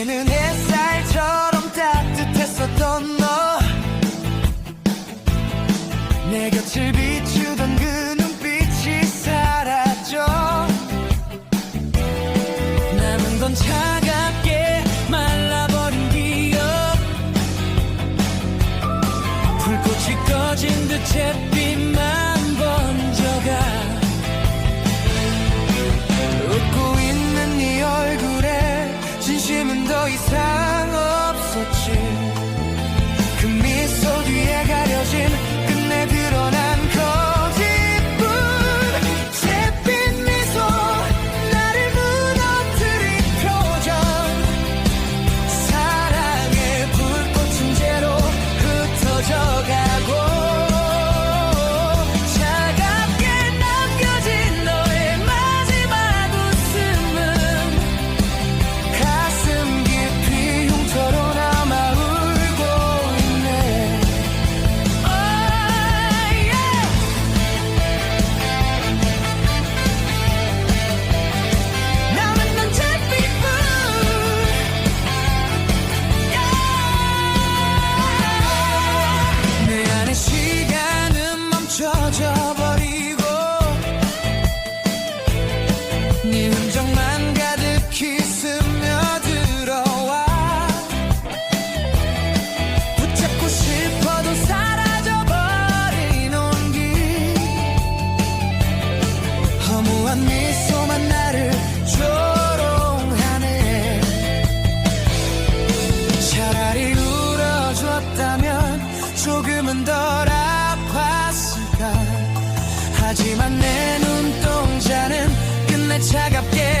한때는 햇살처럼 따뜻했었던 너. 내 곁을 비추던 그 눈빛이 사라져. 남은 건 차갑게 말라버린 기억. 불꽃이 꺼진 듯 재빨리 하지만 내 눈동자는 끝내 차갑게